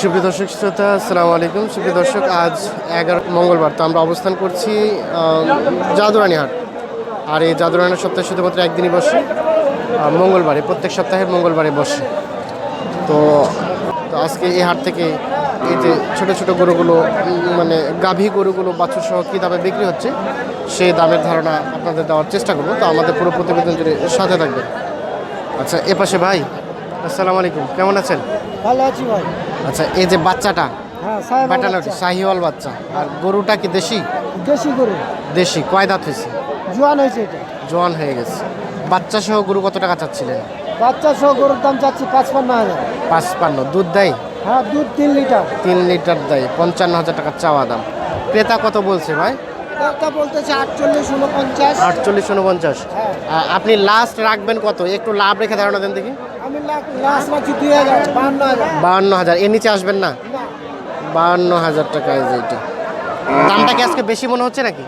সুপ্রিয় দর্শক শ্রোতা, আসসালামু আলাইকুম। সুপ্রিয় দর্শক, আজ এগারো মঙ্গলবার। তো আমরা অবস্থান করছি জাদুরানি হাট আর এই জাদুরানি সপ্তাহে শুধুমাত্র একদিনই বসে মঙ্গলবারে, প্রত্যেক সপ্তাহে মঙ্গলবারে বসে। তো তো আজকে এই হাট থেকে এই যে ছোটো ছোটো গরুগুলো মানে গাভী গরুগুলো বাছুর সহ কী দামে বিক্রি হচ্ছে, সেই দামের ধারণা আপনাদের দেওয়ার চেষ্টা করব। তো আমাদের পুরো প্রতিবেদন জুড়ে সাথে থাকবেন। আচ্ছা এ পাশে ভাই। আসসালামু আলাইকুম কেমন আছেন? ভালো আছি ভাই। আচ্ছা এই যে বাচ্চাটা হ্যাঁ সাহেব শাহিওয়াল বাচ্চা। আর গরুটা কি দেশি? দেশি গরু। দেশি কয় দাঁত হয়েছে? জোয়ান হয়েছে এটা। জোয়ান হয়ে গেছে। বাচ্চা সহ গরু কত টাকা চাচ্ছিলেন? বাচ্চা সহ গরুর দাম চাচ্ছি পাঁচপান্ন হাজার। পাঁচপান্ন দুধ দেয়? হ্যাঁ দুধ তিন লিটার। তিন লিটার দেয় পঞ্চান্ন হাজার টাকা চাওয়া দাম। ক্রেতা কত বলছে ভাই? একটা বলতেছে আটচল্লিশ উনপঞ্চাশ। আটচল্লিশ উনপঞ্চাশ। হ্যাঁ। আপনি লাস্ট রাখবেন কত? একটু লাভ রেখে ধারণা দেন দেখি। বাহান্ন হাজার। বাহান্ন এর নিচে আসবেন না? বাহান্ন হাজার টাকা দামটা কি আজকে বেশি মনে হচ্ছে নাকি?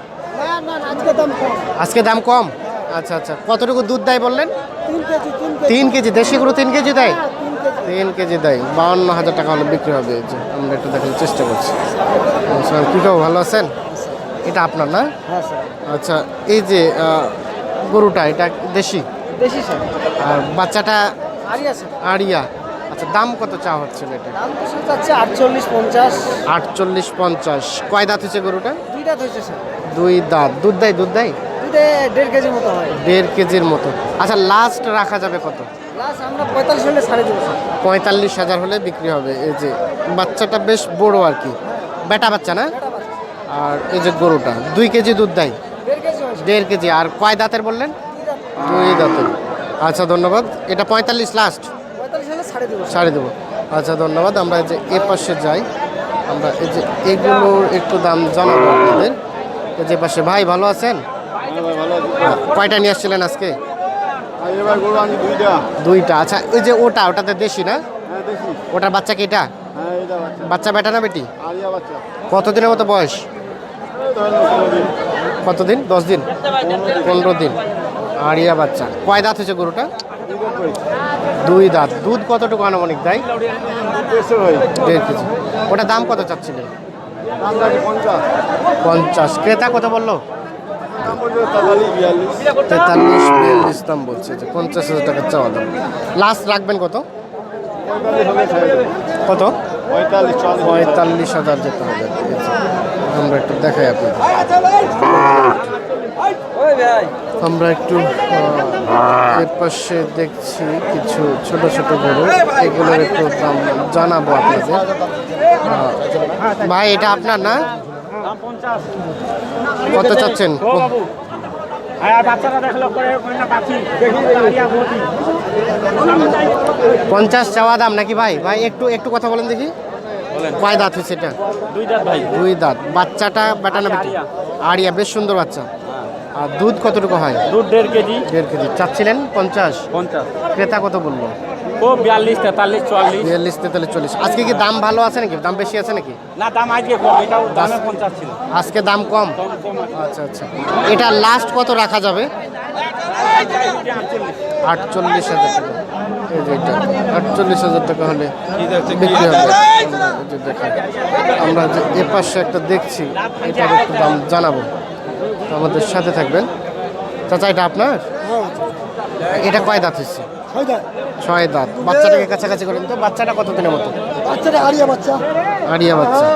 আজকে দাম কম? আচ্ছা আচ্ছা। কতটুকু দুধ দেয় বললেন? তিন কেজি। দেশি গরু তিন কেজি দেয়? তিন কেজি দেয়। বাউন্ন হাজার টাকা হলে বিক্রি হবে। এই যে আমরা একটু দেখার চেষ্টা করছি। নমস্কার, কি খবর ভালো আছেন? এটা আপনার না? হ্যাঁ আচ্ছা এই যে গরুটা এটা দেশি স্যার। আর বাচ্চাটা আরিয়া আচ্ছা দাম কত চা হচ্ছিল এটা দাম তো যাচ্ছে আটচল্লিশ পঞ্চাশ। আটচল্লিশ পঞ্চাশ। কয় দাঁত হচ্ছে গরুটা দুইটা হয়েছে স্যার। দুই দাঁত। দুধ দেয় দুধ দেয়? দেড় কেজির মতো হয়। দেড় কেজির মতো। আচ্ছা লাস্ট রাখা যাবে কত? লাস্ট আমরা পঁয়তাল্লিশ হলে সাড়ে দেবো স্যার। পঁয়তাল্লিশ হাজার হলে বিক্রি হবে। এই যে বাচ্চাটা বেশ বড় আর কি। বেটা বাচ্চা না? আর এই যে গরুটা দুই কেজি দুধ দেয়? হয়েছে দেড় কেজি। আর কয় দাঁতের বললেন? দুই দাঁতের। আচ্ছা ধন্যবাদ। এটা পঁয়তাল্লিশ লাস্ট সাড়ে দেবো। আচ্ছা ধন্যবাদ। আমরা এই যে এ পাশে যাই। আমরা এই যে এগুলোর একটু দাম জানাব আপনাদের। এই যে পাশে। ভাই ভালো আছেন? হ্যাঁ, কয়টা নিয়ে আসছিলেন আজকে? এবার গরু আনি দুইটা। দুইটা। আচ্ছা ওই যে ওটা ওটাতে দেশি না? হ্যাঁ ওটার বাচ্চা কি এটা? হ্যাঁ বাচ্চা। বাচ্চা বেটা না বেটি? আরিয়া বাচ্চা। কতদিনের মতো বয়স। কতদিন? দশ দিন? পনেরো দিন। আড়িয়া বাচ্চা। কয় দাঁত হয়েছে গরুটা? দুই দাঁত। দুধ কতটুকু আনুমানিক? দেড়শো দেড় কেজি। ওটা দাম কত চাচ্ছিলেন? পঞ্চাশ। ক্রেতা কত বলল? তেতাল্লিশ বিয়াল্লিশ দাম বলছে যে পঞ্চাশ হাজার টাকা চাওয়া দাম। লাস্ট রাখবেন কত। কত? পঁয়তাল্লিশ হাজার যেতে হবে। যে, আমরা একটু দেখাই আপনাদের। আমরা একটু এর পাশে দেখছি কিছু ছোট ছোট গরু। এগুলোর একটু দাম জানাব আপনাদের। ভাই এটা আপনার না? কত চাচ্ছেন? বাচ্চারা দেখল করে না পাখি পঞ্চাশ চাওয়া দাম নাকি ভাই? ভাই একটু একটু কথা বলেন দেখি। কয় দাঁত হচ্ছে এটা? দুইটা ভাই। দুই দাঁত। বাচ্চাটা বেটা না বেটি? আড়িয়া বেশ সুন্দর বাচ্চা। আর দুধ কতটুকু হয়? দুধ দেড় কেজি। দেড় কেজি। চাচ্ছিলেন পঞ্চাশ? পঞ্চাশ। ক্রেতা কত বলল? ও বিয়াল্লিশ তেতাল্লিশ চুয়াল্লিশ। বিয়াল্লিশ তেতাল্লিশ চল্লিশ। আজকে কি দাম ভালো আছে নাকি? দাম বেশি আছে নাকি? না দাম আজকে কম। এটাও দামে পঞ্চাশ ছিল। আজকে দাম কম। আচ্ছা আচ্ছা। এটা লাস্ট কত রাখা যাবে? আটচল্লিশ হাজার টাকা। আটচল্লিশ হাজার টাকা হলে বিক্রি হবে। আমরা যে দেখেন। আমরা যে এ পাশে একটা দেখছি এটার একটু দাম জানাব। তো আমাদের সাথে থাকবেন। চাচা এটা আপনার? এটা কয় দাঁত হচ্ছে ছয় দাঁত। বাচ্চাটাকে কাছাকাছি করেন তো। বাচ্চাটা কত দিনের মতো? বাচ্চাটা আরিয়া বাচ্চা। আড়িয়া বাচ্চা।